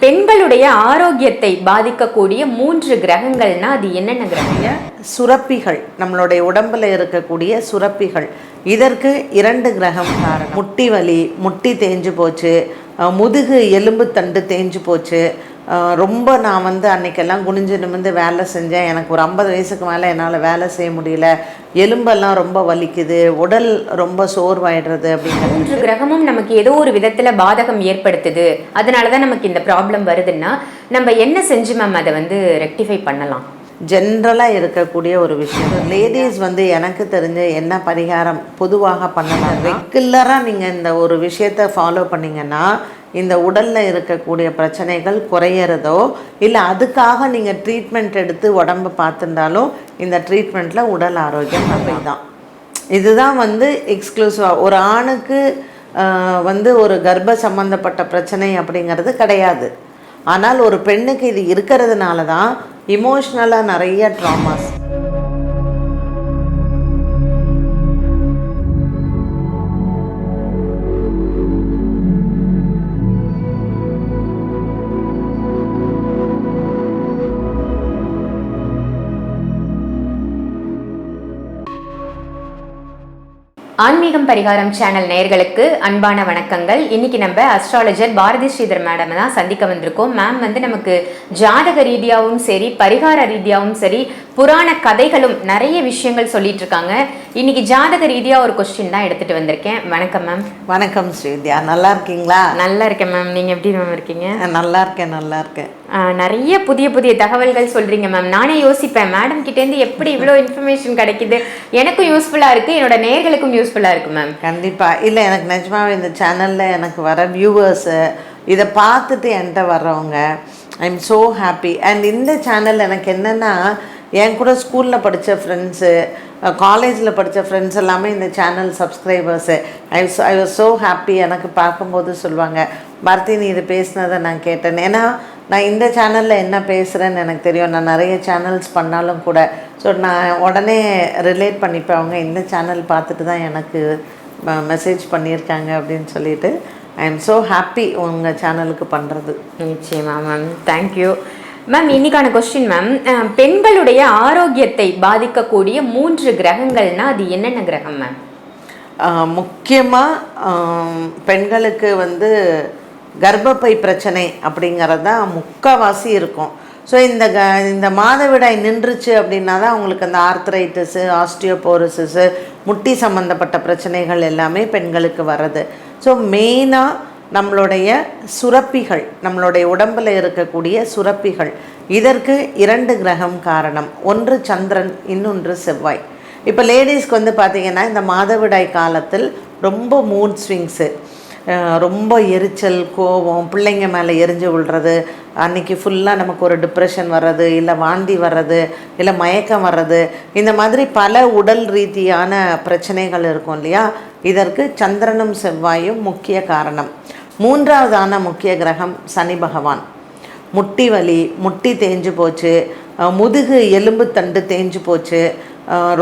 பெண்களுடைய ஆரோக்கியத்தை பாதிக்கக்கூடிய மூன்று கிரகங்கள்னா அது என்னென்ன கிரகங்கள் சுரப்பிகள் நம்மளுடைய உடம்புல இருக்கக்கூடிய சுரப்பிகள். இதற்கு இரண்டு கிரகம் காரணம். முட்டி வலி முட்டி தேஞ்சு போச்சு முதுகு எலும்பு தண்டு தேஞ்சு போச்சு. ரொம்ப நான் வந்து அன்னைக்கெல்லாம் குனிஞ்சு நிமிந்து வேலை செஞ்சேன். எனக்கு ஒரு ஐம்பது வயசுக்கு மேலே என்னால் வேலை செய்ய முடியல. எலும்பெல்லாம் ரொம்ப வலிக்குது. உடல் ரொம்ப சோர்வாயிடுறது அப்படின்னு மூன்று கிரகமும் நமக்கு ஏதோ ஒரு விதத்தில் பாதகம் ஏற்படுத்துது. அதனால தான் நமக்கு இந்த ப்ராப்ளம் வருதுன்னா நம்ம என்ன செஞ்சு மேம் அதை வந்து ரெக்டிஃபை பண்ணலாம்? ஜென்ரலாக இருக்கக்கூடிய ஒரு விஷயம். லேடிஸ் வந்து எனக்கு தெரிஞ்ச என்ன பரிகாரம் பொதுவாக பண்ணலாம் ரெகுலராக நீங்கள் இந்த ஒரு விஷயத்தை ஃபாலோ பண்ணிங்கன்னா இந்த உடலில் இருக்கக்கூடிய பிரச்சனைகள் குறையிறதோ இல்லை அதுக்காக நீங்கள் ட்ரீட்மெண்ட் எடுத்து உடம்பு பார்த்துருந்தாலும் இந்த ட்ரீட்மெண்ட்டில் உடல் ஆரோக்கியம் நன்மை தான் இதுதான் வந்து எக்ஸ்க்ளூசிவாக ஒரு ஆணுக்கு வந்து ஒரு கர்ப்ப சம்மந்தப்பட்ட பிரச்சனை அப்படிங்கிறது கிடையாது. ஆனால் ஒரு பெண்ணுக்கு இது இருக்கிறதுனால தான் இமோஷ்னலாக நிறைய ட்ராமாஸ் ஆன்மீகம் பரிகாரம் சேனல் நேயர்களுக்கு அன்பான வணக்கங்கள். இன்னைக்கு நம்ம அஸ்ட்ராலஜர் பாரதி ஸ்ரீதர் மேடம் தான் சந்திக்க வந்திருக்கோம். மேம் வந்து நமக்கு ஜாதக ரீதியாகவும் சரி பரிகார ரீதியாகவும் சரி புராண கதைகளும் நிறைய விஷயங்கள் சொல்லிட்டு இருக்காங்க இன்னைக்கு ஜாதக ரீதியா ஒரு கொஸ்டின் தான் எடுத்துட்டு வந்திருக்கேன். வணக்கம் மேம் வணக்கம் ஸ்ரீவித்யா. நல்லா இருக்கீங்களா? நல்லா இருக்கேன் மேம் நீங்க எப்படி மேம் இருக்கீங்க? நல்லா இருக்கேன் நல்லா இருக்கேன். நிறைய புதிய புதிய தகவல்கள் சொல்றீங்க மேம் நானே யோசிப்பேன். மேடம் கிட்ட இருந்து எப்படி இவ்வளோ இன்ஃபர்மேஷன் கிடைக்குது? எனக்கும் யூஸ்ஃபுல்லா இருக்கு. என்னோட நேர்களுக்கும் யூஸ்ஃபுல்லா இருக்கு மேம் கண்டிப்பாக இல்லை எனக்கு நிஜமாவே இந்த சேனலில் எனக்கு வர வியூவர்ஸு இதை பார்த்துட்டு என்கிட்ட வர்றவங்க I am so happy and இந்த சேனல் எனக்கு என்னென்னா என் கூட ஸ்கூலில் படித்த ஃப்ரெண்ட்ஸு காலேஜில் படித்த ஃப்ரெண்ட்ஸ் எல்லாமே இந்த channel subscribers I I was so happy எனக்கு பார்க்கும்போது சொல்லுவாங்க பாரதி நீ இது பேசினதை நான் கேட்டேன். ஏன்னா நான் இந்த சேனலில் என்ன பேசுகிறேன்னு எனக்கு தெரியும். நான் நிறைய சேனல்ஸ் பண்ணாலும் கூட. ஸோ நான் உடனே ரிலேட் பண்ணிப்பேன். அவங்க இந்த சேனல் பார்த்துட்டு தான் எனக்கு மெசேஜ் பண்ணியிருக்காங்க அப்படின்னு சொல்லிட்டு ஐ எம் ஸோ ஹாப்பி உங்கள் சேனலுக்கு பண்ணுறது நிச்சயமா மேம் தேங்க்யூ மேம் இன்னைக்கான கொஸ்டின் மேம் பெண்களுடைய ஆரோக்கியத்தை பாதிக்கக்கூடிய மூன்று கிரகங்கள்னா அது என்னென்ன கிரகம் மேம் முக்கியமாக பெண்களுக்கு வந்து கர்ப்பப்பை பிரச்சனை அப்படிங்கிறது தான் முக்கால்வாசி இருக்கும். ஸோ இந்த க இந்த மாதவிடாய் நின்றுச்சு அப்படின்னா தான் அவங்களுக்கு அந்த ஆர்த்ரைட்டிஸு ஆஸ்டியோபோரிசிஸு முட்டி சம்மந்தப்பட்ட பிரச்சனைகள் எல்லாமே பெண்களுக்கு வர்றது. ஸோ மெயினாக நம்மளுடைய சுரப்பிகள் நம்மளுடைய உடம்பில் இருக்கக்கூடிய சுரப்பிகள். இதற்கு இரண்டு கிரகம் காரணம். ஒன்று சந்திரன் இன்னொன்று செவ்வாய். இப்போ லேடிஸ்க்கு வந்து பார்த்திங்கன்னா இந்த மாதவிடாய் காலத்தில் ரொம்ப மூட் ஸ்விங்ஸு ரொம்ப எரிச்சல் கோபம் பிள்ளைங்க மேலே எரிஞ்சு விழுறது அன்னைக்கு ஃபுல்லாக நமக்கு ஒரு டிப்ரெஷன் வர்றது இல்லை வாந்தி வர்றது இல்லை மயக்கம் வர்றது இந்த மாதிரி பல உடல் ரீதியான பிரச்சனைகள் இருக்கும் இல்லையா? இதற்கு சந்திரனும் செவ்வாயும் முக்கிய காரணம். மூன்றாவதான முக்கிய கிரகம் சனி பகவான். முட்டி வலி முட்டி தேஞ்சு போச்சு. முதுகு எலும்பு தண்டு தேஞ்சு போச்சு.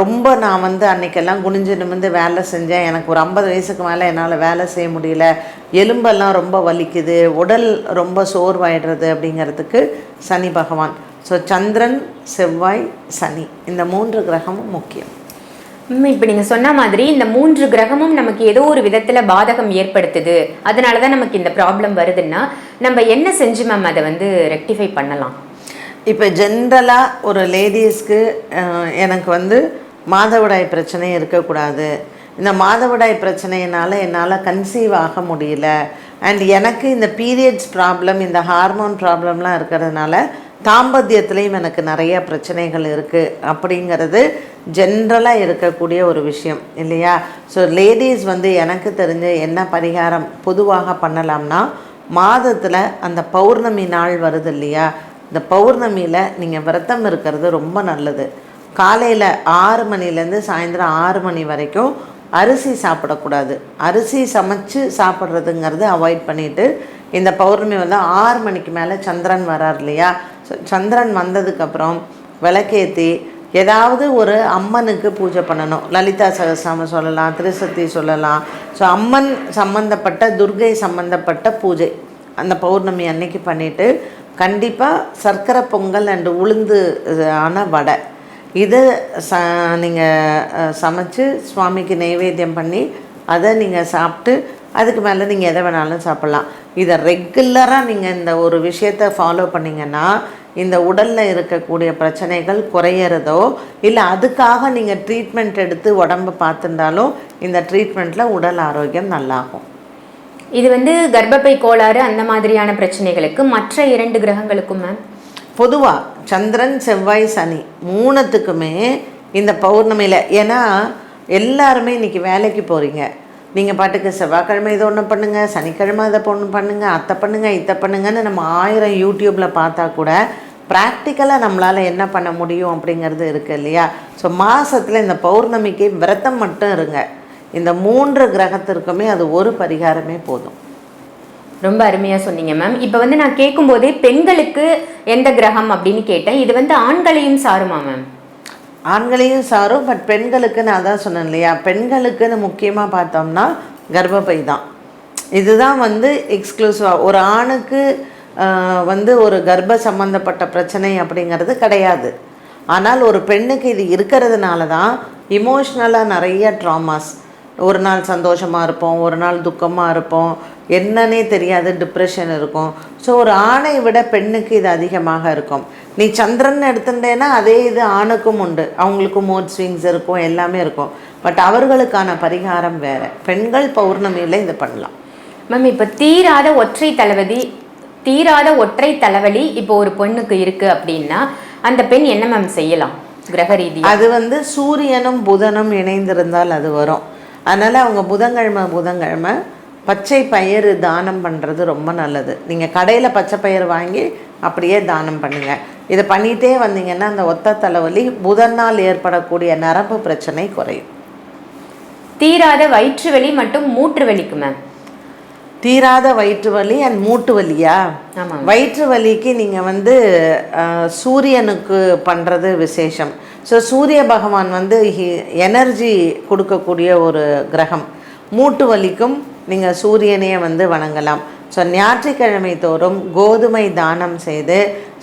ரொம்ப நான் வந்து அன்னைக்கெல்லாம் குனிஞ்சு நிமிந்து வேலை செஞ்சேன். எனக்கு ஒரு ஐம்பது வயசுக்கு மேலே என்னால் வேலை செய்ய முடியல. எலும்பெல்லாம் ரொம்ப வலிக்குது. உடல் ரொம்ப சோர்வாயிடுறது அப்படிங்கிறதுக்கு சனி பகவான். ஸோ சந்திரன் செவ்வாய் சனி. இந்த மூன்று கிரகமும் முக்கியம். இப்போ நீங்கள் சொன்ன மாதிரி இந்த மூன்று கிரகமும் நமக்கு ஏதோ ஒரு விதத்தில் பாதகம் ஏற்படுத்துது. அதனால தான் நமக்கு இந்த ப்ராப்ளம் வருதுன்னா நம்ம என்ன செஞ்சு மேம் அதை வந்து ரெக்டிஃபை பண்ணலாம்? இப்போ ஜென்ரலாக ஒரு லேடிஸ்க்கு எனக்கு வந்து மாதவிடாய் பிரச்சனை இருக்கக்கூடாது. இந்த மாதவிடாய் பிரச்சனையினால் என்னால் கன்சீவ் ஆக முடியல. அண்ட் எனக்கு இந்த பீரியட்ஸ் ப்ராப்ளம் இந்த ஹார்மோன் ப்ராப்ளம்லாம் இருக்கிறதுனால தாம்பத்தியத்துலேயும் எனக்கு நிறைய பிரச்சனைகள் இருக்குது அப்படிங்கிறது ஜென்ரலாக இருக்கக்கூடிய ஒரு விஷயம் இல்லையா? ஸோ லேடிஸ் வந்து எனக்கு தெரிஞ்ச என்ன பரிகாரம் பொதுவாக பண்ணலாம்னா மாதத்தில் அந்த பௌர்ணமி நாள் வருது இல்லையா? இந்த பௌர்ணமியில் நீங்கள் விரதம் இருக்கிறது ரொம்ப நல்லது. காலையில் ஆறு மணிலேருந்து சாயந்தரம் ஆறு மணி வரைக்கும் அரிசி சாப்பிடக்கூடாது. அரிசி சமைச்சு சாப்பிட்றதுங்கிறது அவாய்ட் பண்ணிவிட்டு இந்த பௌர்ணமி வந்து ஆறு மணிக்கு மேலே சந்திரன் வரார் இல்லையா? சந்திரன் வந்ததுக்கப்புறம் விளக்கேற்றி ஏதாவது ஒரு அம்மனுக்கு பூஜை பண்ணணும். லலிதா சகஸ்ராமம் சொல்லலாம் திருசக்தி சொல்லலாம். ஸோ அம்மன் சம்பந்தப்பட்ட துர்கை சம்பந்தப்பட்ட பூஜை. அந்த பௌர்ணமி அன்னைக்கு பண்ணிவிட்டு கண்டிப்பாக சர்க்கரை பொங்கல் அண்டு உளுந்து ஆன வடை. இதை ச நீங்கள் சமைச்சு சுவாமிக்கு நைவேத்தியம் பண்ணி அதை நீங்கள் சாப்பிட்டு அதுக்கு மேலே நீங்கள் எதை வேணாலும் சாப்பிட்லாம். இதை ரெகுலராக நீங்கள் இந்த ஒரு விஷயத்தை ஃபாலோ பண்ணிங்கன்னா இந்த உடலில் இருக்கக்கூடிய பிரச்சனைகள் குறையிறதோ இல்லை அதுக்காக நீங்கள் ட்ரீட்மெண்ட் எடுத்து உடம்பை பார்த்துருந்தாலும் இந்த ட்ரீட்மெண்ட்டில் உடல் ஆரோக்கியம் நல்லாகும். இது வந்து கர்ப்பப்பை கோளாறு அந்த மாதிரியான பிரச்சனைகளுக்கு மற்ற இரண்டு கிரகங்களுக்கும் மேம். பொதுவாக சந்திரன் செவ்வாய் சனி மூணுத்துக்குமே இந்த பௌர்ணமியில் ஏன்னா எல்லாருமே இன்னைக்கு வேலைக்கு போகிறீங்க நீங்கள் பாட்டுக்கு செவ்வாய்க்கிழமை இதை ஒன்று பண்ணுங்கள் சனிக்கிழமை இதை பொண்ணு பண்ணுங்கள் அத்தை பண்ணுங்கள் இத்தை பண்ணுங்கன்னு நம்ம ஆயிரம் யூடியூப்பில் பார்த்தா கூட ப்ராக்டிக்கலாக நம்மளால் என்ன பண்ண முடியும் அப்படிங்கிறது இருக்குது இல்லையா? ஸோ மாதத்தில் இந்த பௌர்ணமிக்கு விரதம் மட்டும் இருங்க. இந்த மூன்று கிரகத்திற்குமே அது ஒரு பரிகாரமே போதும். ரொம்ப அருமையாக சொன்னீங்க மேம் இப்போ வந்து நான் கேட்கும்போதே பெண்களுக்கு எந்த கிரகம் அப்படின்னு கேட்டேன். இது வந்து ஆண்களையும் சாருமா மேம் ஆண்களையும் சாரும் பட் பெண்களுக்கு நான் அதான் சொன்னேன் இல்லையா? பெண்களுக்குன்னு முக்கியமாக பார்த்தோம்னா கர்ப்பப்பை தான். இதுதான் வந்து எக்ஸ்க்ளூசிவாக ஒரு ஆணுக்கு வந்து ஒரு கர்ப்ப சம்மந்தப்பட்ட பிரச்சனை அப்படிங்கிறது கிடையாது. ஆனால் ஒரு பெண்ணுக்கு இது இருக்கிறதுனால தான் இமோஷ்னலாக நிறைய ட்ராமாஸ் ஒரு நாள் சந்தோஷமாக இருப்போம் ஒரு நாள் துக்கமாக இருப்போம். என்னன்னே தெரியாது டிப்ரெஷன் இருக்கும். ஸோ ஒரு ஆணை விட பெண்ணுக்கு இது அதிகமாக இருக்கும். நீ சந்திரன் எடுத்துட்டேன்னா அதே இது ஆணுக்கும் உண்டு. அவங்களுக்கும் மூட் ஸ்விங்ஸ் இருக்கும் எல்லாமே இருக்கும். பட் அவர்களுக்கான பரிகாரம் வேறு. பெண்கள் பௌர்ணமியில் இது பண்ணலாம். மேம் இப்போ தீராத ஒற்றை தலைவலி தீராத ஒற்றை தலைவலி இப்போ ஒரு பெண்ணுக்கு இருக்கு அப்படின்னா அந்த பெண் என்ன மேம் செய்யலாம்? கிரக ரீதியா? அது வந்து சூரியனும் புதனும் இணைந்திருந்தால் அது வரும். அதனால் அவங்க புதன்கிழமை புதன்கிழமை பச்சை பயிறு தானம் பண்ணுறது ரொம்ப நல்லது. நீங்கள் கடையில் பச்சை பயிறு வாங்கி அப்படியே தானம் பண்ணுங்கள் இதை பண்ணிகிட்டே வந்தீங்கன்னா அந்த ஒத்த தலைவலி புதனால் ஏற்படக்கூடிய நரம்பு பிரச்சனை குறையும். தீராத வயிற்று வலி மற்றும் மூட்டு வலிக்கு மேம். தீராத வயிற்று வலி அண்ட் மூட்டு வலியா? வயிற்று வலிக்கு நீங்கள் வந்து சூரியனுக்கு பண்ணுறது விசேஷம். ஸோ சூரிய பகவான் வந்து எனர்ஜி கொடுக்கக்கூடிய ஒரு கிரகம். மூட்டு வலிக்கும் நீங்கள் சூரியனையே வந்து வணங்கலாம். ஸோ ஞாயிற்றுக்கிழமை தோறும் கோதுமை தானம் செய்து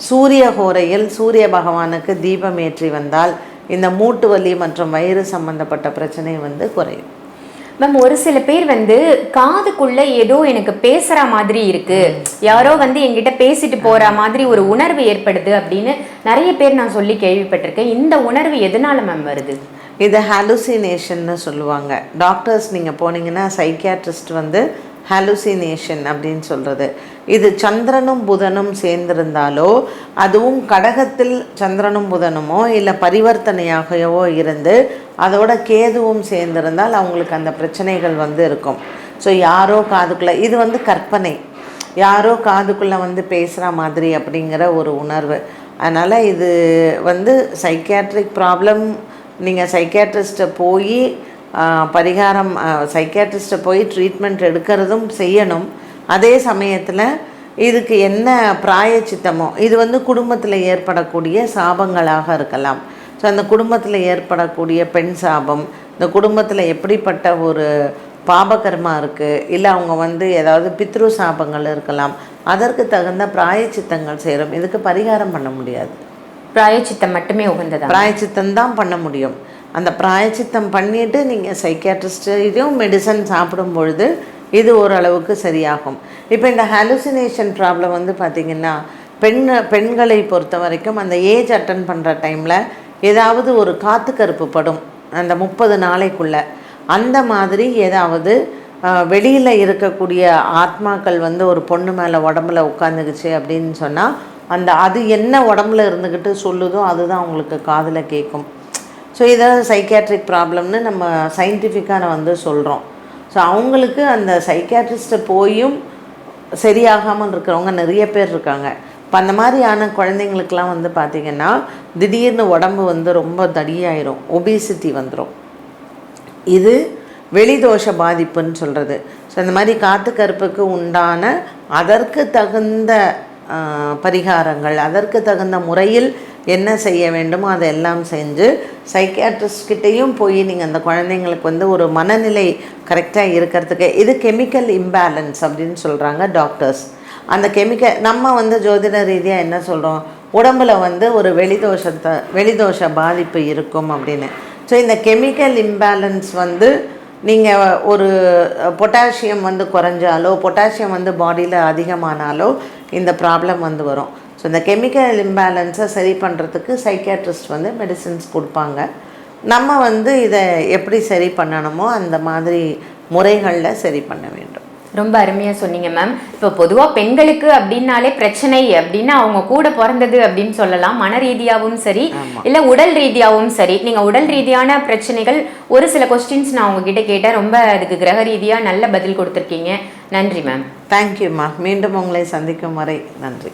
சூரிய ஹோரையில் சூரிய பகவானுக்கு தீபம் ஏற்றி வந்தால் இந்த மூட்டு வலி மற்றும் வயிறு சம்பந்தப்பட்ட பிரச்சனை வந்து குறையும். மேம் ஒரு சில பேர் வந்து காதுக்குள்ள ஏதோ எனக்கு பேசுற மாதிரி இருக்கு. யாரோ வந்து என்கிட்ட பேசிட்டு போற மாதிரி ஒரு உணர்வு ஏற்படுது அப்படின்னு நிறைய பேர் நான் சொல்லி கேள்விப்பட்டிருக்கேன். இந்த உணர்வு எதனால மேம் வருது? இது ஹாலுசினேஷன்னு சொல்லுவாங்க. டாக்டர்ஸ் நீங்கள் போனீங்கன்னா சைக்கியாட்ரிஸ்ட் வந்து ஹாலுசினேஷன் அப்படின்னு சொல்கிறது இது சந்திரனும் புதனும் சேர்ந்திருந்தாலோ அதுவும் கடகத்தில் சந்திரனும் புதனுமோ இல்லை பரிவர்த்தனையாகவோ இருந்து அதோட கேதுவும் சேர்ந்திருந்தால் அவங்களுக்கு அந்த பிரச்சனைகள் வந்து இருக்கும். ஸோ யாரோ காதுக்குள்ளே இது வந்து கற்பனை. யாரோ காதுக்குள்ளே வந்து பேசுகிற மாதிரி அப்படிங்கிற ஒரு உணர்வு. அதனால் இது வந்து சைக்கியாட்ரிக் ப்ராப்ளம் நீங்கள் சைக்கியாட்ரிஸ்ட்டை போய் பரிகாரம் சைக்கியாட்ரிஸ்ட்டை போய் ட்ரீட்மெண்ட் எடுக்கிறதும் செய்யணும். அதே சமயத்தில் இதுக்கு என்ன பிராயச்சித்தமோ இது வந்து குடும்பத்தில் ஏற்படக்கூடிய சாபங்களாக இருக்கலாம். ஸோ அந்த குடும்பத்தில் ஏற்படக்கூடிய பெண் சாபம் இந்த குடும்பத்தில் எப்படிப்பட்ட ஒரு பாபகர்மா இருக்குது இல்லை அவங்க வந்து ஏதாவது பித்ரு சாபங்கள் இருக்கலாம் அதற்கு தகுந்த பிராயச்சித்தங்கள் செய்கிறோம் இதுக்கு பரிகாரம் பண்ண முடியாது. பிராயச்சித்தம் மட்டுமே உகந்ததா பிராயச்சித்தம் தான் பண்ண முடியும். அந்த பிராயச்சித்தம் பண்ணிட்டு நீங்கள் சைக்கியாட்ரிஸ்டையும் மெடிசன் சாப்பிடும் பொழுது இது ஓரளவுக்கு சரியாகும். இப்போ இந்த ஹலுசினேஷன் ப்ராப்ளம் வந்து பார்த்திங்கன்னா பெண் பெண்களை பொறுத்த வரைக்கும் அந்த ஏஜ் அட்டன் பண்ணுற டைமில் ஏதாவது ஒரு காத்து கருப்பு படும் அந்த முப்பது நாளைக்குள்ள. அந்த மாதிரி ஏதாவது வெளியில் இருக்கக்கூடிய ஆத்மாக்கள் வந்து ஒரு பொண்ணு மேலே உடம்புல உட்காந்துக்குச்சு அப்படின்னு சொன்னால் அந்த அது என்ன உடம்புல இருந்துக்கிட்டு சொல்லுதோ அதுதான் அவங்களுக்கு காதில் கேட்கும் ஸோ இதை சைக்கியாட்ரிக் ப்ராப்ளம்னு நம்ம சயின்டிஃபிக்காக வந்து சொல்கிறோம் ஸோ அவங்களுக்கு அந்த சைக்காட்ரிஸ்ட்டை போயும் சரியாகாமல் இருக்கிறவங்க நிறைய பேர் இருக்காங்க. இப்போ அந்த மாதிரியான குழந்தைங்களுக்கெல்லாம் வந்து பார்த்திங்கன்னா திடீர்னு உடம்பு வந்து ரொம்ப தடியாயிரும். ஒபிசிட்டி வந்துடும் இது வெளிதோஷ பாதிப்புன்னு சொல்கிறது ஸோ இந்த மாதிரி காத்து கருப்புக்கு உண்டான அதற்கு தகுந்த பரிகாரங்கள் அதற்கு தகுந்த முறையில் என்ன செய்ய வேண்டுமோ அதெல்லாம் செஞ்சு சைக்கியாட்ரிஸ்ட்கிட்டையும் போய் நீங்கள் அந்த குழந்தைங்களுக்கு வந்து ஒரு மனநிலை கரெக்டாக இருக்கிறதுக்கு இது கெமிக்கல் இம்பேலன்ஸ் அப்படின்னு சொல்கிறாங்க டாக்டர்ஸ் அந்த கெமிக்கல் நம்ம வந்து ஜோதிட ரீதியாக என்ன சொல்கிறோம் உடம்புல வந்து ஒரு வெளிதோஷத்தை வெளிதோஷ பாதிப்பு இருக்கும் அப்படின்னு. ஸோ இந்த கெமிக்கல் இம்பேலன்ஸ் வந்து நீங்கள் ஒரு பொட்டாசியம் வந்து குறைஞ்சாலோ பொட்டாசியம் வந்து பாடியில் அதிகமானாலோ இந்த ப்ராப்ளம் வந்து வரும். ஸோ இந்த கெமிக்கல் இம்பேலன்ஸை சரி பண்ணுறதுக்கு சைக்கியாட்ரிஸ்ட் வந்து மெடிசின்ஸ் கொடுப்பாங்க. நம்ம வந்து இதை எப்படி சரி பண்ணணுமோ அந்த மாதிரி முறைகளில் சரி பண்ண வேண்டும். ரொம்ப அருமையா சொன்னீங்க மேம் இப்போ பொதுவா பெண்களுக்கு அப்படின்னாலே பிரச்சனை அப்படின்னா அவங்க கூட பிறந்தது அப்படின்னு சொல்லலாம். மன ரீதியாவும் சரி இல்ல உடல் ரீதியாவும் சரி. நீங்க உடல் ரீதியான பிரச்சனைகள் ஒரு சில கொஸ்டின்ஸ் நான் உங்ககிட்ட கேட்டேன். ரொம்ப அதுக்கு கிரக ரீதியா நல்ல பதில் கொடுத்துருக்கீங்க. நன்றி மேம் தேங்க்யூம்மா மீண்டும் உங்களை சந்திக்கும் வரை நன்றி.